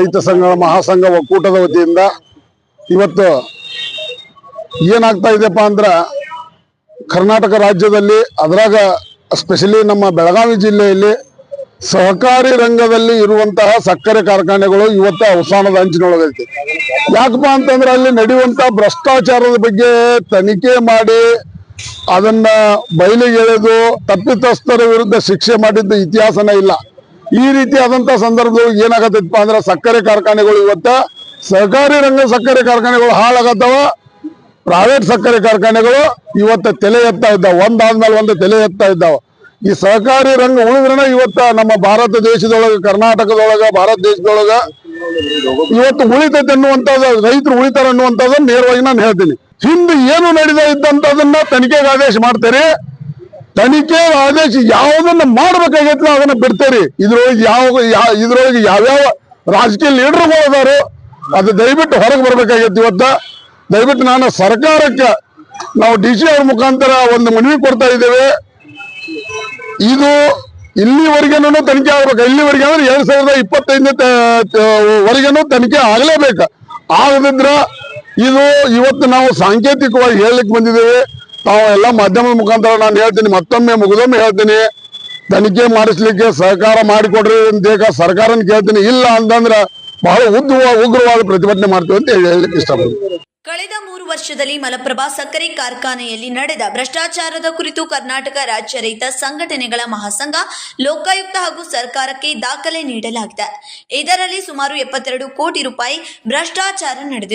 ರೈತ ಸಂಘ ಮಹಾಸಂಘ ಒಕ್ಕೂಟದ ವತಿಯಿಂದ ಇವತ್ತು ಏನಾಗ್ತಾ ಇದೆಯಪ್ಪ ಅಂದ್ರೆ ಕರ್ನಾಟಕ ರಾಜ್ಯದಲ್ಲಿ ಅದರಾಗ ಸ್ಪೆಷಲಿ ನಮ್ಮ ಬೆಳಗಾವಿ ಜಿಲ್ಲೆಯಲ್ಲಿ ಸಹಕಾರಿ ರಂಗದಲ್ಲಿ ಇರುವಂತಹ ಸಕ್ಕರೆ ಕಾರ್ಖಾನೆಗಳು ಇವತ್ತು ಅವಸಾನದ ಅಂಚಿನೊಳಗೈತಿ. ಯಾಕಪ್ಪ ಅಂತಂದ್ರೆ ಅಲ್ಲಿ ನಡೆಯುವಂತಹ ಭ್ರಷ್ಟಾಚಾರದ ಬಗ್ಗೆ ತನಿಖೆ ಮಾಡಿ ಅದನ್ನ ಬಯಲಿಗೆ ಎಳೆದು ತಪ್ಪಿತಸ್ಥರ ವಿರುದ್ಧ ಶಿಕ್ಷೆ ಮಾಡಿದ್ದ ಇತಿಹಾಸನೇ ಇಲ್ಲ. ಈ ರೀತಿಯಾದಂತ ಸಂದರ್ಭದೊಳಗೆ ಏನಾಗತ್ತಪ್ಪ ಅಂದ್ರೆ ಸಕ್ಕರೆ ಕಾರ್ಖಾನೆಗಳು ಇವತ್ತ ಸಹಕಾರಿ ರಂಗ ಸಕ್ಕರೆ ಕಾರ್ಖಾನೆಗಳು ಹಾಳಾಗತ್ತವ. ಪ್ರೈವೇಟ್ ಸಕ್ಕರೆ ಕಾರ್ಖಾನೆಗಳು ಇವತ್ತ ತಲೆ ಎತ್ತಾ ಇದ್ದಾವ. ಒಂದಾದ್ಮೇಲೆ ಒಂದು ತಲೆ ಎತ್ತಾ ಇದ್ದಾವ. ಈ ಸಹಕಾರಿ ರಂಗ ಉಳಿದ್ರನ ಇವತ್ತ ನಮ್ಮ ಭಾರತ ದೇಶದೊಳಗ, ಕರ್ನಾಟಕದೊಳಗ, ಭಾರತ ದೇಶದೊಳಗ ಇವತ್ತು ಉಳಿತೈತೆ ಅನ್ನುವಂಥದ್ದು, ರೈತರು ಉಳಿತಾರ ಅನ್ನುವಂಥದ್ದನ್ನ ನೇರವಾಗಿ ನಾನು ಹೇಳ್ತೀನಿ. ಹಿಂದೆ ಏನು ನಡೀತಾ ಇದ್ದಂಥದನ್ನ ತನಿಖೆಗೆ ಆದೇಶ ಮಾಡ್ತಾರೆ ತನಿಖೆ ಆದೇಶ ಯಾವುದನ್ನ ಮಾಡ್ಬೇಕಾಗೈತಿ ಅದನ್ನ ಬಿಡ್ತೇರಿ. ಇದ್ರೊಳಗೆ ಯಾವ ಇದ್ರೊಳಗೆ ಯಾವ್ಯಾವ ರಾಜಕೀಯ ಲೀಡರ್ಗಳು ಅದಾರು ಅದು ದಯವಿಟ್ಟು ಹೊರಗೆ ಬರ್ಬೇಕಾಗೈತಿ ಇವತ್ತ. ದಯವಿಟ್ಟು ನಾನು ಸರ್ಕಾರಕ್ಕೆ ನಾವು ಡಿ ಸಿ ಅವ್ರ ಮುಖಾಂತರ ಒಂದು ಮನವಿ ಕೊಡ್ತಾ ಇದ್ದೇವೆ. ಇದು ಇಲ್ಲಿವರೆಗೇನು ತನಿಖೆ ಆಗ್ಬೇಕು. ಇಲ್ಲಿವರೆಗೆ ಅಂದ್ರೆ ಎರಡ್ ಸಾವಿರದ ಇಪ್ಪತ್ತೈದನೇ ವರೆಗೇನು ತನಿಖೆ ಆಗಲೇಬೇಕು. ಆಗದಿದ್ರ ಇದು ಇವತ್ತು ನಾವು ಸಾಂಕೇತಿಕವಾಗಿ ಹೇಳಲಿಕ್ಕೆ ಬಂದಿದ್ದೇವೆ. ತಾವು ಎಲ್ಲ ಮಾಧ್ಯಮದ ಮುಖಾಂತರ ನಾನು ಹೇಳ್ತೀನಿ, ಮತ್ತೊಮ್ಮೆ ಮುಗಿದೊಮ್ಮೆ ಹೇಳ್ತೀನಿ. ತನಿಖೆ ಮಾಡಿಸ್ಲಿಕ್ಕೆ ಸಹಕಾರ ಮಾಡಿಕೊಡ್ರಿ ಅಂತ ಸರ್ಕಾರನ ಕೇಳ್ತೀನಿ. ಇಲ್ಲ ಅಂತಂದ್ರೆ ಬಹಳ ಉದ್ದ ಉಗ್ರವಾದ ಪ್ರತಿಭಟನೆ ಮಾಡ್ತೀವಿ ಅಂತ ಹೇಳಿ ಹೇಳಲಿಕ್ಕೆ ಇಷ್ಟಪಡ್ತೀನಿ. ಕಳೆದ ಮೂರು ವರ್ಷದಲ್ಲಿ ಮಲಪ್ರಭಾ ಸಕ್ಕರೆ ಕಾರ್ಖಾನೆಯಲ್ಲಿ ನಡೆದ ಭ್ರಷ್ಟಾಚಾರದ ಕುರಿತು ಕರ್ನಾಟಕ ರಾಜ್ಯ ರೈತ ಸಂಘಟನೆಗಳ ಮಹಾಸಂಘ, ಲೋಕಾಯುಕ್ತ ಹಾಗೂ ಸರ್ಕಾರಕ್ಕೆ ದಾಖಲೆ ನೀಡಲಾಗಿದೆ. ಇದರಲ್ಲಿ ಸುಮಾರು ಎಪ್ಪತ್ತೆರಡು ಕೋಟಿ ರೂಪಾಯಿ ಭ್ರಷ್ಟಾಚಾರ ನಡೆದಿದೆ.